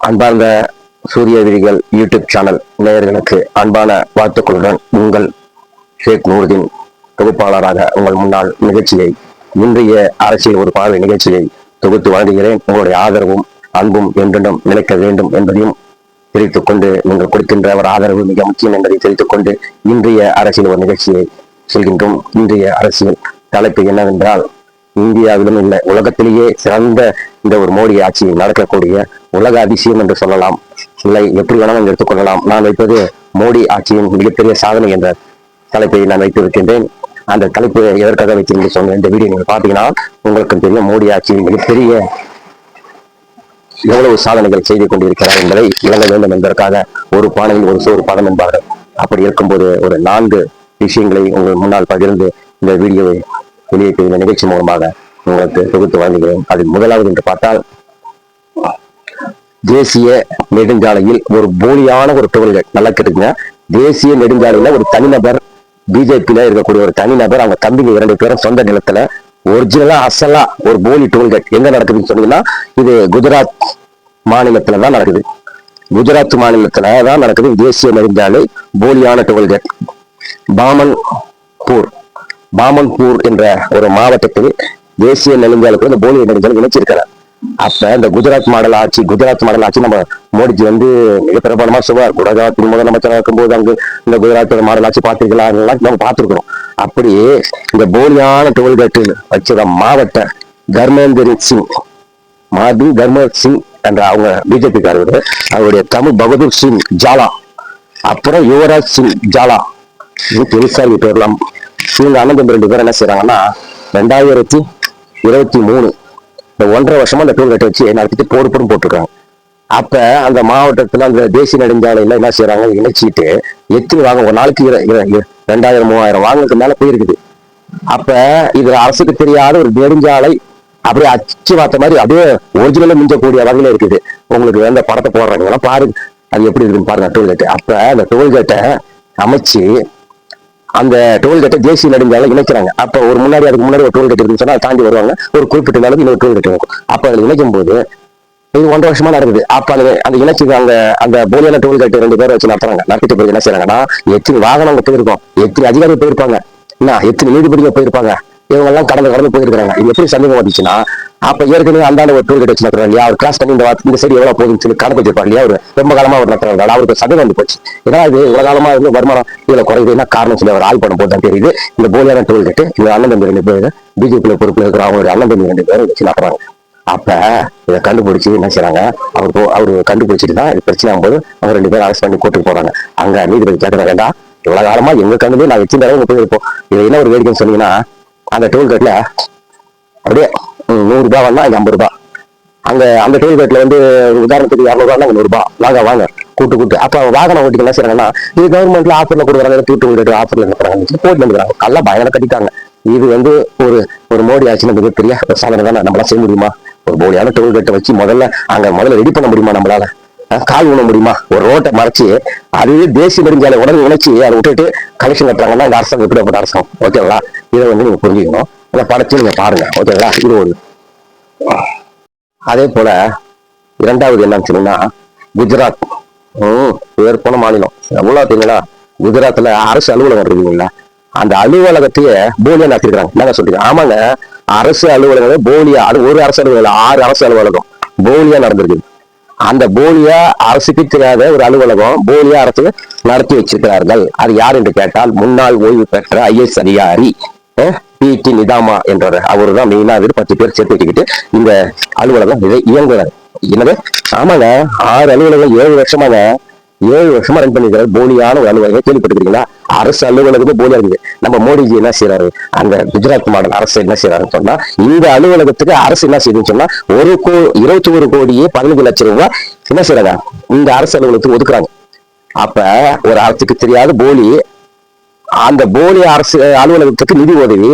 அன்பார்ந்த சூரிய விதிகள் யூடியூப் சேனல் நேயர்களுக்கு அன்பான வாழ்த்துக்களுடன் உங்கள் ஷேக் நூர்தீன் தொகுப்பாளராக உங்கள் முன்னாள் நிகழ்ச்சியை இன்றைய அரசியல் ஒரு பார்வை நிகழ்ச்சியை தொகுத்து வழங்குகிறேன். உங்களுடைய ஆதரவும் அன்பும் என்றென்றும் நிலைக்க வேண்டும் என்பதையும் தெரிவித்துக் கொண்டு நீங்கள் கொடுக்கின்ற ஒரு ஆதரவு மிக முக்கியம் என்பதை தெரிவித்துக் கொண்டு இன்றைய அரசியல் ஒரு நிகழ்ச்சியை சொல்கின்றோம். இன்றைய அரசியல் தலைப்பு என்னவென்றால் இந்தியாவிலும் இல்லை உலகத்திலேயே சிறந்த இந்த ஒரு மோடி ஆட்சி நடக்கக்கூடிய உலக அதிசயம் என்று சொல்லலாம். இல்லை எப்படி வேணாலும் எடுத்துக்கொள்ளலாம். நான் வைப்பது மோடி ஆட்சியின் மிகப்பெரிய சாதனை என்ற தலைப்பை நான் வைத்திருக்கின்றேன். அந்த தலைப்பு எதற்காக வைத்திருந்து சொன்ன இந்த வீடியோ நீங்க பார்த்தீங்கன்னா உங்களுக்கு தெரியும் மோடி ஆட்சியின் மிகப்பெரிய எவ்வளவு சாதனைகள் செய்து கொண்டிருக்கிறார் என்பதை விளங்க வேண்டும் என்பதற்காக ஒரு பானையில் ஒரு சோறு பதம் என்பார்கள். அப்படி இருக்கும்போது ஒரு நான்கு விஷயங்களை உங்கள் முன்னால் பகிர்ந்து இந்த வீடியோவை வெளியிட்டு இந்த நிகழ்ச்சி மூலமாக உங்களுக்கு தொகுத்து வழங்குகிறேன். அதில் முதலாவது என்று பார்த்தால் தேசிய நெடுஞ்சாலையில் ஒரு போலியான ஒரு டோல்கேட் நல்லா கேட்டுங்க தேசிய நெடுஞ்சாலையில ஒரு தனிநபர் பிஜேபியில இருக்கக்கூடிய ஒரு தனிநபர் அவங்க தம்பிங்க இரண்டு பேரும் சொந்த நிலத்துல ஒரிஜினலா அசலா ஒரு போலி டோல்கேட் எங்க நடக்குதுன்னு சொன்னீங்கன்னா இது குஜராத் மாநிலத்துல தான் நடக்குது. குஜராத் மாநிலத்துல தான் நடக்குது தேசிய நெடுஞ்சாலை போலியான டோல்கேட் பாமன்பூர். பாமன்பூர் என்ற ஒரு மாவட்டத்தில் தேசிய நெடுஞ்சாலைக்கு இந்த போலி நெடுஞ்சாலை இணைச்சிருக்கிறார். அப்ப இந்த குஜராத் மாடல் ஆட்சி குஜராத் மாடல் ஆட்சி நம்ம மோடிஜி வந்து மிக பிரபலமா சொல்லுவார் குஜராத் முதலமைச்சராக இருக்கும்போது அங்கு இந்த குஜராத் மாடல் ஆட்சி பார்த்திருக்கலாம் நம்ம பார்த்திருக்கிறோம். அப்படி இந்த போலியான டோல்கேட்டு வச்சத மாவட்ட தர்மேந்திர சிங் மாதி தர்மர் சிங் என்ற அவங்க பிஜேபி காரர் அவருடைய தமிழ் பகதூர் சிங் ஜாலா அப்புறம் யுவராஜ் சிங் ஜாலா இது பெருசா பேர்லாம் இவங்க அண்ணன் ரெண்டு பேர் என்ன செய்யறாங்கன்னா ரெண்டாயிரத்தி இருபத்தி மூணு. இந்த ஒன்றரை வருஷமா அந்த டோல்கேட் வச்சு நடத்திட்டு போடு போடும் போட்டிருக்காங்க. அப்ப அந்த மாவட்டத்துல அந்த தேசிய நெடுஞ்சாலையில என்ன செய்யறாங்க இணைச்சிட்டு எத்தனை வாங்க ஒரு நாளைக்கு ரெண்டாயிரம் மூவாயிரம் வாங்கறதுக்கு மேல போயிருக்குது. அப்ப இதுல அரசுக்கு தெரியாத ஒரு நெடுஞ்சாலை அப்படியே அச்சு பார்த்த மாதிரி அப்படியே ஒரிஜினலா மிஞ்சக்கூடிய வகையில இருக்குது. உங்களுக்கு அந்த படத்தை போடுறாங்க. பாருங்க. அது எப்படி இருக்குன்னு பாருங்க டோல்கேட் அப்ப அந்த டோல்கேட்டை அமைச்சு அந்த டோல்கேட்டை தேசிய நெடுஞ்சாலை இணைக்கிறாங்க. அப்ப ஒரு முன்னாடி அதுக்கு முன்னாடி ஒரு டோல்கேட் இருக்குன்னு சொன்னா தாண்டி வருவாங்க. ஒரு குறிப்பிட்ட நாளுக்கு இன்னொரு டோல்கேட் இருக்கும் அப்ப அதில் இணைக்கும் போது இது ஒன்றரை வருஷமா நடக்குது. அப்ப அது அந்த இணைச்சு அந்த அந்த போலியான டோல்கேட் ரெண்டு பேரை வச்சு நடத்துறாங்க. நடத்திட்டு போய் என்ன செய்யறாங்கன்னா எத்தனை வாகனம் அங்க போயிருக்கோம். எத்தனை அதிகாரிகள் போயிருப்பாங்க. என்ன எத்தனை நீதிபதிகள் போயிருப்பாங்க. இவங்க எல்லாம் கடந்து கடந்து போயிருக்காங்க இது எப்படி சந்தேகம் வந்துச்சுன்னா அப்ப ஏற்கனவே அந்தாண்ட ஒரு டோல்கேட் வச்சு நடத்துறாங்க இல்லையா? அவர் கிராஸ் பண்ணி இந்த இந்த சைடு எவ்வளவு போகுதுன்னு சொல்லி கணக்கு வச்சிருப்பாங்க இல்லையா? அவர் ரொம்ப காலமா அவர் நடத்துறாங்க அவருக்கு சந்தேகம் வந்து போச்சு. ஏன்னா இது இவ்வளவு காலமா இருந்து வருமானம் இதுல குறையுது. என்ன காரணம் சொல்லி அவர் ஆள் படம் போட்டு தான் தெரியுது. இந்த போலியான டோல்கேட் இந்த அண்ணன் தம்பி ரெண்டு பேர் பிஜேபியில பொறுப்புல இருக்கிற அவங்களுடைய அண்ணன் தம்பி ரெண்டு பேரும் வச்சு நடத்துறாங்க அப்ப இதை கண்டுபிடிச்சு என்ன செய்றாங்க? அவர் அவரு கண்டுபிடிச்சிட்டு தான் இது பிரச்சனை ஆகும்போது அவங்க ரெண்டு பேரும் அரெஸ்ட் பண்ணி கூட்டு போறாங்க. அங்க நீதிபதி கேட்கறாங்க வேண்டாம் இவ்வளவு காலமா எங்க கண்ணுமே நான் வச்சிருந்தாலும் போயிருப்போம். இது என்ன ஒரு வேடிக்கைன்னு சொன்னீங்கன்னா அந்த டோல்கேட்ல அப்படியே ம், நூறு ரூபாய் ஐம்பது ரூபாய். அங்க அந்த டோல்கேட்ல வந்து உதாரணத்துக்கு இரநூறுவா நூறு ரூபாய். வாங்க வாங்க கூட்டு கூட்டு. அப்ப வாகனம் ஓட்டிக்கு என்ன செய்யறாங்கன்னா இது கவர்மெண்ட்ல ஆஃபர்ல கொடுக்குறாங்க டூ டூ ஆஃபர்ல இருக்கிறாங்க போட்டு வந்துக்கிறாங்க நல்லா பயங்கர கட்டிட்டாங்க. இது வந்து ஒரு ஒரு மோடி ஆட்சியில் மிகப்பெரிய சாதனை தானே. நம்மளால செய்ய முடியுமா? ஒரு போலியான டோல்கேட்டை வச்சு முதல்ல அங்க முதல்ல ரெடி பண்ண முடியுமா நம்மளால? கால் ஊன முடியுமா? ஒரு ரோட்டை மறைச்சு அதுவே தேசிய நெடுஞ்சாலை உடனே உழைச்சி அதை விட்டுட்டு கலெக்ஷன் கட்டுறாங்கன்னா இந்த அரசாங்கம் எப்படிப்பட்ட அரசாங்கம்? ஓகேங்களா? இதை வந்து நீங்க புரிஞ்சுக்கணும். அந்த படத்தையும் நீங்க பாருங்க. ஓகேங்களா? இது ஒரு அதே போல இரண்டாவது என்னன்னு சொன்னீங்கன்னா குஜராத். ம் பேர் போன மாநிலம். எவ்வளோ தெரியுங்களா? குஜராத்தில் அரசு அலுவலகம் இருக்குங்களா அந்த அலுவலகத்தையே போலியா நடத்திருக்காங்க என்ன சொல்றீங்க? ஆமாங்க. அரசு அலுவலகம் போலியா. அது ஒரு அரசு அலுவலகம் ஆறு அரசு அலுவலகம். போலியா நடந்திருக்குது அந்த போலியா அரசுக்கு தெரியாத ஒரு அலுவலகம் போலியா அரசு நடத்தி வச்சிருக்கிறார்கள். அது யார் என்று கேட்டால் முன்னாள் ஓய்வு பெற்ற ஐஎஸ் அதிகாரி பி. டி. நிதாமா என்றவர். அவரு தான் மெயினா அவர் பத்து பேர் சேர்த்து வச்சுக்கிட்டு இந்த அலுவலகம் இதை இயங்குறாரு. எனவே ஆமாங்க ஆறு அலுவலகம் ஏழு வருஷமாக ஏழு வருஷமா ரன் பண்ணிக்கிறார் போலியான ஒரு அலுவலகம் கேள்விப்பட்டிருக்கீங்களா? அரசு அலுவலகமே போலியா இருக்குது. நம்ம மோடிஜி என்ன செய்யறாரு அந்த குஜராத் மாடல் அரசு என்ன செய்யறாருன்னு சொன்னா இந்த அலுவலகத்துக்கு அரசு என்ன செய்யுதுன்னு சொன்னா ஒரு கோ இருபத்தி ஒரு கோடியே பதினஞ்சு லட்சம் ரூபாய் என்ன செய்யறாங்க இந்த அரசு அலுவலகத்துக்கு ஒதுக்குறாங்க. அப்ப ஒரு அரசுக்கு தெரியாத போலி அந்த போலி அரசு அலுவலகத்துக்கு நிதி உதவி.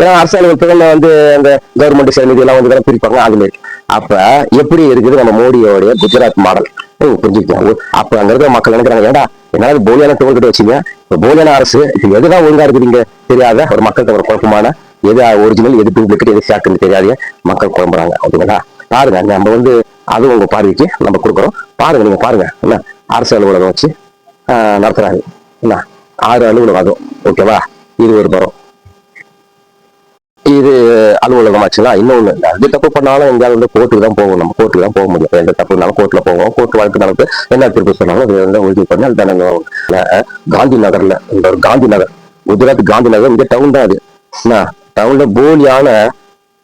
ஏன்னா அரசு அலுவலகத்துக்கு வந்து அந்த கவர்மெண்ட் சேர் நிதி எல்லாம் வந்து பிரிப்பாங்க அது மாதிரி அப்ப எப்படி இருக்குது நம்ம மோடியோடைய குஜராத் மாடல்? புரிஞ்சுக்கலாம் அப்ப அங்க இருக்கிற மக்கள் நினைக்கிறாங்க ஏடா என்னால போலியான தோல் கிட்ட வச்சீங்க? இப்போ போலியான அரசு இது எதுதான் ஒழுங்கா இருக்குதுங்க? தெரியாத ஒரு மக்களுக்கு ஒரு குழப்பமான எது ஒரிஜினல் எது டூப்ளிகேட் எது ஃபேக்ட்னு தெரியாதே மக்கள் குழம்புறாங்க. ஓகேங்களா? பாருங்க நம்ம வந்து அது உங்க பார்வைக்கு நம்ம கொடுக்குறோம். பாருங்க நீங்க பாருங்க என்ன? அரசு அலுவலகம் வச்சு நடத்துறாங்க. என்ன? ஆறு அலுவலகம் அதுவும். ஓகேவா? இது ஒரு பரம். இது அலுவலகம் ஆச்சுங்களா இன்னொன்னு இல்லை அது தப்பு பண்ணாலும் எங்கேயாவது வந்து கோர்ட்டுக்கு தான் போகும் நம்ம கோர்ட்டுக்கு தான் போக முடியும். எந்த தப்பு இருந்தாலும் கோர்ட்டில் போவோம். கோர்ட் வழக்கு நடக்கு என்ன திருப்பி சொன்னாலும் அது வந்து உறுதி பண்ணி அது தானே காந்தி நகரில் இந்த ஒரு காந்தி நகர் குஜராத் காந்தி நகர் இங்கே டவுன் தான் அது. என்ன டவுனில் போலியான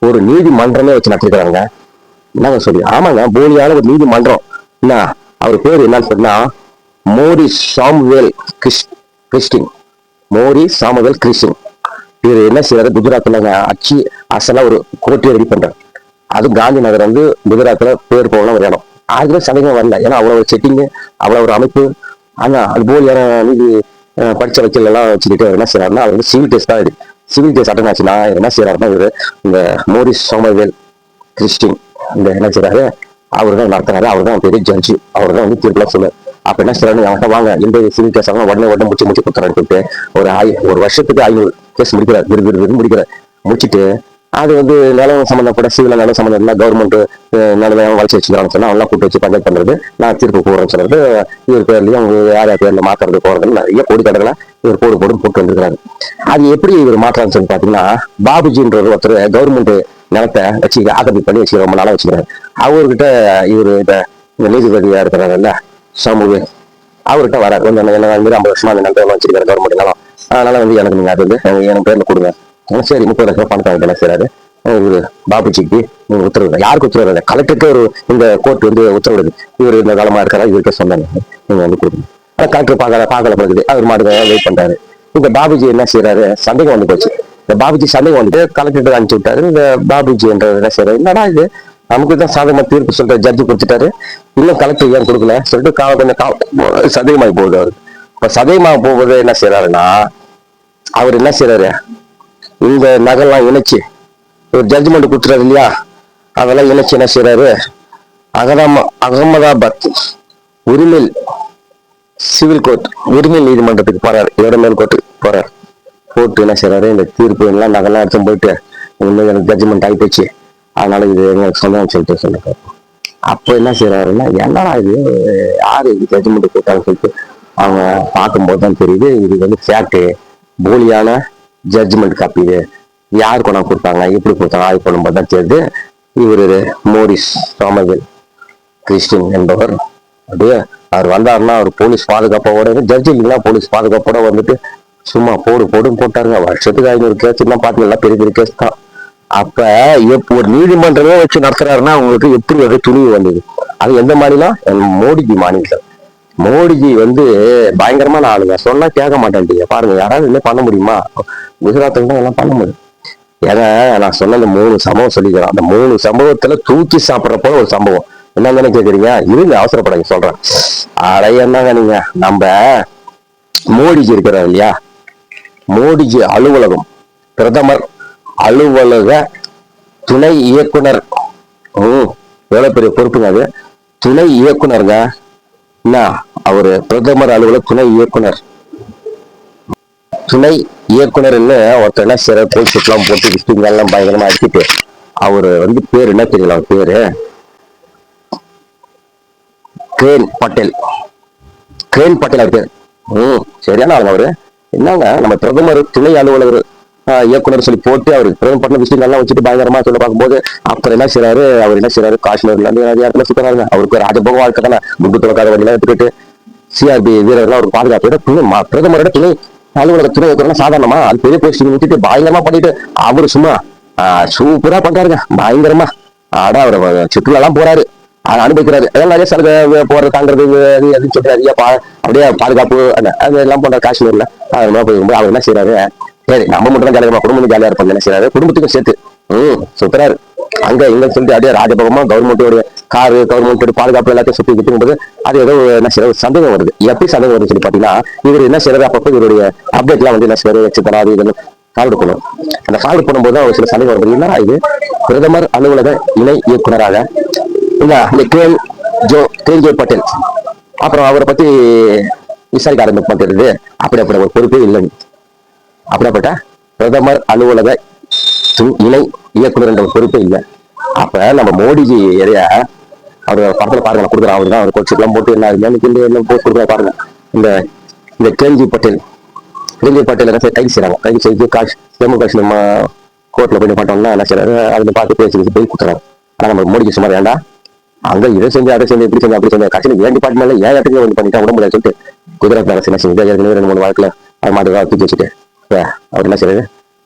ஒரு நீதிமன்றமே வச்சு நடத்திருக்கிறாங்க. என்னங்க சொல்லி? ஆமாங்க போலியான ஒரு நீதிமன்றம். என்ன அவர் பேர் என்னன்னு சொன்னா Mori Samuel Chris Christine. Mori Samuel Christine. இவர் என்ன செய்யறாரு குஜராத்ல அச்சு அசலா ஒரு கோட்டையை ரெடி பண்றாரு. அது காந்தி நகர் வந்து குஜராத்ல பேர் போகலாம் ஒரு இடம். அதுல சந்தேகம் வரல. ஏன்னா அவ்வளவு ஒரு செட்டிங் அவ்வளவு ஒரு அமைப்பு. ஆனா அது போல் இது படிச்ச வக்கீல் எல்லாம் வச்சுக்கிட்டு என்ன செய்யறாருன்னா அவர் வந்து சிவில் டெஸ்ட் தான் இது. சிவில் டெஸ்ட் அட்டன் ஆச்சுன்னா என்ன செய்யறாருன்னா இவர் இந்த மோடி சோமவேல் கிறிஸ்டின் இந்த என்ன செய்யறாரு அவர் தான் நடத்துறாரு? அவர் தான் பெரிய ஜட்ஜு அவர் தான் வந்து தீர்ப்புலாம் சொல்லுவார் அப்ப என்ன செய்யறாரு அவன்கிட்ட வாங்க. இந்த சிவில் டெஸ்ட் உடனே உடனே முடிச்சு முடிச்சு கொடுத்துறான்னு சொல்லிட்டு ஒரு ஆய் ஒரு வருஷத்துக்கு ஐநூறு கேஸ் முடிக்கிறார் விரு விரு விரு முடிக்கிறார் முடிச்சுட்டு அது வந்து நிலம் சம்மந்தப்பட்ட சிவில் நிலம் சம்பந்தம் இல்லை கவர்மெண்ட் நிலம் வளர்ச்சி வச்சுக்கிறான்னு சொன்னால் அவங்களாம் கூட்டு வச்சு பஞ்சாயத்து பண்றது நான் தீர்ப்பு போடுறேன்னு சொல்றது இவர் பேர்லயும் அவங்க யார் யார் பேர்ல மாத்துறது போறது நிறைய கோடி இவர் போடு போடும் போட்டு வந்திருக்கிறாரு. அது எப்படி இவர் மாற்றான்னு சொல்லி பாத்தீங்கன்னா பாபுஜின்றது ஒருத்தர் கவர்மெண்ட் நிலத்தை வச்சு ஆக்கிரமி பண்ணி வச்சு ரொம்ப நாளா வச்சுக்கிறாரு. அவர்கிட்ட இவர் இந்த நீதிபதியாக நீதிபதியா இருக்கிறாருல்ல சமூக அவர்கிட்ட வர கொஞ்சம் ஐம்பது வருஷமா அந்த நிலத்தை வச்சிருக்காரு கவர்மெண்ட் நிலம். அதனால வந்து எனக்கு நீங்க அது வந்து என் பேர்ல கொடுங்க. ஆ, சரி முப்பது லட்சம் ரூபாய் பணத்தை வாங்கிட்டு சரி அது. ஒரு பாபுஜிக்கு உத்தரவு யாருக்கு உத்தரவு இல்லை கலெக்டருக்கு ஒரு இந்த கோர்ட் வந்து உத்தரவிடுது இவர் இந்த காலமா இருக்கிறா இவர்கிட்ட சொன்னாங்க நீங்க வந்து கொடுங்க. ஆனா கலெக்டர் பார்க்கல பார்க்கல படுக்குது அவர் மாட்டுக்கு வெயிட் பண்றாரு. இந்த பாபுஜி என்ன செய்யறாரு சந்தேகம் வந்து போச்சு. இந்த பாபுஜி சந்தேகம் வந்துட்டு கலெக்டர் அனுப்பிச்சு விட்டாரு. இந்த பாபுஜி என்ற என்ன செய்யறாரு என்னடா இது? நமக்கு தான் சாதகமா தீர்ப்பு சொல்ற ஜட்ஜி கொடுத்துட்டாரு. இன்னும் கலெக்டர் ஏன் கொடுக்கல? சொல்லிட்டு காவ கொஞ்சம் காவ போகுது அவரு இப்ப சதயமாக போகும்போது என்ன செய்யறாருன்னா அவர் என்ன செய்யறாரு இந்த நகெல்லாம் இணைச்சு ஒரு ஜட்ஜ்மெண்ட் கொடுத்துறாரு இல்லையா? அதெல்லாம் இணைச்சு என்ன செய்யறாரு அகதாம அகமதாபாத் உரிமையில் சிவில் கோர்ட் உரிமை நீதிமன்றத்துக்கு போறாரு. மேல் கோர்ட்டுக்கு போறாரு. கோர்ட்டு என்ன செய்யறாரு இந்த தீர்ப்பு எல்லாம் நகெல்லாம் எடுத்து போயிட்டு இனிமேல் எனக்கு ஜட்ஜ்மெண்ட் ஆகி போச்சு. அதனால இது எங்களுக்கு சொந்தம் சொல்லிட்டு சொல்லுங்க அப்போ என்ன செய்யறாருன்னா என்னடா இது? யாரு இது ஜட்ஜ்மெண்ட் போட்டாங்கன்னு சொல்லிட்டு அவங்க பார்க்கும்போது தான் தெரியுது இது வந்து ஃபேக்ட்டு போலியான ஜட்ஜ்மெண்ட் காப்பி இது. யார் கொண்டாந்து கொடுத்தாங்க? எப்படி கொடுத்தாங்க? ஆய்வு பண்ணும்போது தான் தெரியுது. இவர் மோரிஸ் சாமவேல் கிறிஸ்டின் என்பவர். அப்படியே அவர் வந்தாருன்னா அவர் போலீஸ் பாதுகாப்போட ஜட்ஜ் இல்லைங்களா போலீஸ் பாதுகாப்போட வந்துட்டு சும்மா போடு போடும் போட்டாருங்க. வருஷத்துக்கு ஐநூறு கேஸ் எல்லாம் பாத்தீங்களா பெரிய பெரிய கேஸ் தான். அப்ப எப்ப ஒரு நீதிமன்றமே வச்சு நடத்துறாருன்னா உங்களுக்கு எப்படி வந்து துணிவு வந்தது? அது எந்த மாநிலம் மோடிஜி மாநிலம் மோடிஜி வந்து பயங்கரமான ஆளுங்க. சொன்னா கேட்க மாட்டேன்ட்டீங்க. பாருங்க யாராவது என்ன பண்ண முடியுமா? குஜராத்தில் தான் எல்லாம் பண்ண முடியும். ஏன்னா நான் சொன்ன அந்த மூணு சம்பவம் சொல்லிக்கிறேன். அந்த மூணு சம்பவத்துல தூக்கி சாப்பிடுற போல ஒரு சம்பவம். என்னங்கன்னு கேக்குறீங்க? இருங்க அவசரப்படாங்க சொல்றேன். அடைய என்னங்க நீங்க? நம்ம மோடிஜி இருக்கிறார் இல்லையா? மோடிஜி அலுவலகம். பிரதமர் அலுவலக துணை இயக்குனர். ஓ எவ்வளவு பெரிய பொறுப்புங்க அது. துணை இயக்குனருங்க. அவர் பிரதமர் அலுவலக துணை இயக்குனர். துணை இயக்குனர்னு ஒருத்தர் என்ன சிற போய் சுட்டெல்லாம் போட்டு விஸ்டிங் எல்லாம் பயங்கரமா அடிச்சுட்டு அவரு வந்து பேர் என்ன தெரியல அவர் பேரு? கிரேன் பட்டேல். கிரேன் பட்டேல் அவர் பேர். ம் சரியான ஆளுங்க அவரு. என்னங்க நம்ம பிரதமர் துணை அலுவலர் இயக்குனர் சொல்லி போட்டு அவர் பிரதமர் பட்டின விஷயம் வச்சுட்டு பயங்கரமா சொல்ல பார்க்கும்போது அப்புறம் என்ன செய்யறாரு அவர் என்ன செய்யறாரு காஷ்மீர்ல இருந்து நிறைய இடத்துல சுத்தறாருங்க அவருக்கு ராஜபோக வாழ்க்கை தானே. குண்டு துறக்காத வண்டியெல்லாம் எடுத்துக்கிட்டு சிஆர்பி வீரர்கள் ஒரு பாதுகாப்பு துணை பிரதமரோட துணை அலுவலக துணை இயக்குனர் சாதாரணமா? அது பெரிய போஸ்டிங் விட்டுட்டு பயங்கரமா பண்ணிட்டு அவர் சும்மா சூப்பரா பண்றாருங்க. பயங்கரமா. ஆடா அவர் சுற்றுலாலாம் போறாரு. அனுபவிக்கிறாரு. அதெல்லாம் நிறைய சலுகை போறது தாங்கிறது அதுன்னு நிறைய பா அப்படியே பாதுகாப்பு அது எல்லாம் பண்ற காஷ்மீர்ல. அதெல்லாம் மாதிரி அவர் என்ன செய்யறாரு சரி நம்ம மட்டும் தான் ஜாலியாக குடும்பம் ஜாலியா இருப்பாங்க என்ன குடும்பத்துக்கும் சேர்த்து. ம் சுத்துறாரு அங்க இங்க சொல்லிட்டு அப்படியே ராஜபவமா கவர்மெண்டோட காரு கவர்மெண்ட் பாதுகாப்பு எல்லாத்தையும் சுத்தி கிட்டும் போது அது ஏதோ என்ன செய்யறது சந்தேகம் வருது. எப்படி சந்தேகம் வருது சொல்லி பாத்தீங்கன்னா இவர் என்ன செய்யறது அப்பப்போ இவருடைய அப்டேட் எல்லாம் வந்து என்ன செய்யறது வச்சு தராது இதெல்லாம் ஃபார்வர்டு பண்ணும் அந்த ஃபார்வர்டு பண்ணும்போது தான் ஒரு சில சந்தேகம் வருது. என்ன இது? பிரதமர் அலுவலக இணை இயக்குனராக இந்த கேள் ஜோ கேள் ஜோ பட்டேல். அப்புறம் அவரை பத்தி விசாரிக்க ஆரம்பிப்போம் தெரியுது. அப்படி அப்படி ஒரு பொறுப்பே இல்லைன்னு. அப்படிப்பட்ட பிரதமர் அலுவலக இணை இயக்குனர் என்ற பொறுப்பே இல்லை. அப்ப நம்ம மோடிஜி எதையா அவர் படத்துல பாருங்க நான் கொடுக்குறேன் அவர் தான் அவர் கோச்சு போட்டு என்ன எனக்கு இந்த என்ன போட்டு கொடுக்குற பாருங்க. இந்த இந்த கேள்வி பட்டேல் கேள்வி பட்டேல் என்ன கைது செய்யறாங்க கைது செய்து காஷ் ஜம்மு காஷ்மீர் நம்ம கோர்ட்ல போய் பார்த்தோம்னா என்ன செய்யறாரு அதுல பார்த்து பேசி போய் கொடுத்துறாங்க ஆனா நம்ம மோடிக்கு சும்மா வேண்டாம் அங்க இதை செஞ்சு அதை செஞ்சு இப்படி செஞ்சு அப்படி செஞ்சு கட்சியில் ஏன் டிபார்ட்மெண்ட்ல ஏன் இடத்துக்கு வந்து பண்ணிட்டா உடம்பு சொல்லிட்டு குதிரை அரசு என்ன செஞ்சு ஏற்கனவே ரெண்டு மூணு வாழ்க்கையில அது மாதிரி தூக்கி வச்சுட்டு அவர் என்ன செய்யறாரு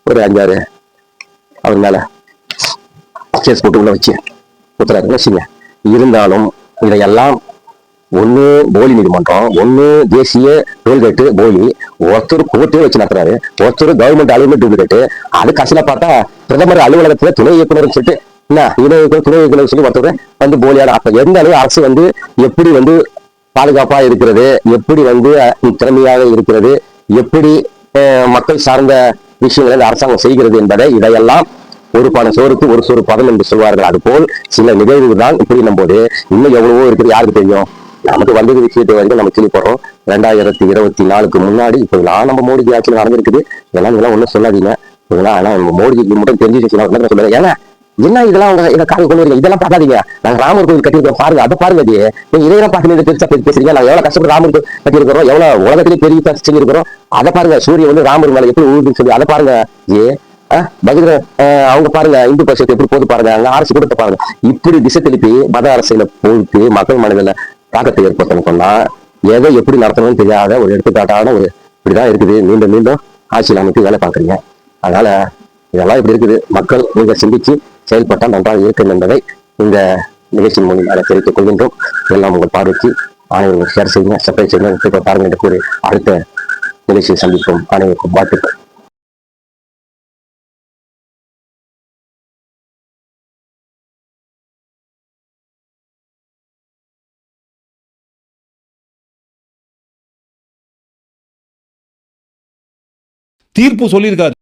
ஒரு அஞ்சாறு அவர் மேல சேஸ் போட்டு உள்ள வச்சு குத்துறாரு வச்சுங்க இருந்தாலும் இதையெல்லாம் ஒன்று போலி நீதிமன்றம் ஒன்று தேசிய டோல்கேட்டு போலி ஒருத்தர் கோர்ட்டே வச்சு நடத்துறாரு. ஒருத்தர் கவர்மெண்ட் அலுவலகம் டூப்ளிகேட்டு அது கடைசியில பார்த்தா பிரதமர் அலுவலகத்தில் துணை இயக்குனர் சொல்லிட்டு என்ன இணை இயக்குனர் துணை இயக்குனர் சொல்லி ஒருத்தர் வந்து போலியான அப்போ எந்த அளவு அரசு வந்து எப்படி வந்து பாதுகாப்பாக இருக்கிறது எப்படி வந்து திறமையாக இருக்கிறது எப்படி மக்கள் சார்ந்த விஷயங்களை இந்த அரசாங்கம் செய்கிறது என்பதை இதையெல்லாம் ஒரு பண சோறுக்கு ஒரு சோறு பதம் என்று சொல்வார்கள். அதுபோல் சில நிகழ்வுகள் தான் இப்படி போது இன்னும் எவ்வளவோ இருக்குது யாருக்கு தெரியும்? நமக்கு வந்தது விஷயத்தை வரைக்கும் நம்ம கிளி போடுறோம் ரெண்டாயிரத்தி இருபத்தி நாலுக்கு முன்னாடி இப்போ இதெல்லாம் நம்ம மோடிஜி ஆட்சியில் நடந்திருக்குது. இதெல்லாம் இதெல்லாம் ஒன்றும் சொல்லாதீங்க. இதெல்லாம் ஆனா நம்ம மோடிஜிக்கு மட்டும் தெரிஞ்சு சொல்லுவாங்க சொல்லுறேன் ஏன்னா என்ன இதெல்லாம் அவங்க இதை காரி கொண்டு வரீங்க? இதெல்லாம் பார்க்காதீங்க. நாங்க ராமர் கோயில் கட்டியிருக்கோம். பாருங்க அதை பாருங்க அது நீங்க இதையெல்லாம் பார்த்து பெருசா பேசுறீங்க. நாங்க எவ்வளவு கஷ்டப்பட்டு ராமர் கோயில் கட்டியிருக்கிறோம். எவ்வளவு உலகத்திலேயே பெரிய செஞ்சிருக்கிறோம். அதை பாருங்க சூரியன் வந்து ராமர் மேல எப்படி ஊருன்னு சொல்லி அதை பாருங்க. ஏ பகிர அவங்க பாருங்க இந்து பட்சத்தை எப்படி போது பாருங்க. அங்க அரசு கொடுத்து பாருங்க. இப்படி திசை திருப்பி மத அரசியல போட்டு மக்கள் மனதில தாக்கத்தை ஏற்படுத்தணும் சொன்னா எதை எப்படி நடத்தணும்னு தெரியாத ஒரு எடுத்துக்காட்டான ஒரு இப்படிதான் இருக்குது. மீண்டும் மீண்டும் ஆட்சியில் அமைத்து வேலை பார்க்குறீங்க. அதனால இதெல்லாம் இப்படி இருக்குது. மக்கள் நீங்க சிந்திச்சு செயல்பட்டால் நன்றாக இருக்கும் என்பதை இந்த நிகழ்ச்சியின் மூலியமாக தெரிவித்துக் கொள்கின்றோம். எல்லாம் உங்கள் பார்வைக்கு அனைவரும் ஷேர் செய்யுங்க சப்ஸ்கிரைப் செய்யுங்க இப்ப பாருங்க என்று கூறி அடுத்த நிகழ்ச்சியை சந்திப்போம். அனைவருக்கும் வாழ்த்துக்கள். தீர்ப்பு சொல்லியிருக்காரு.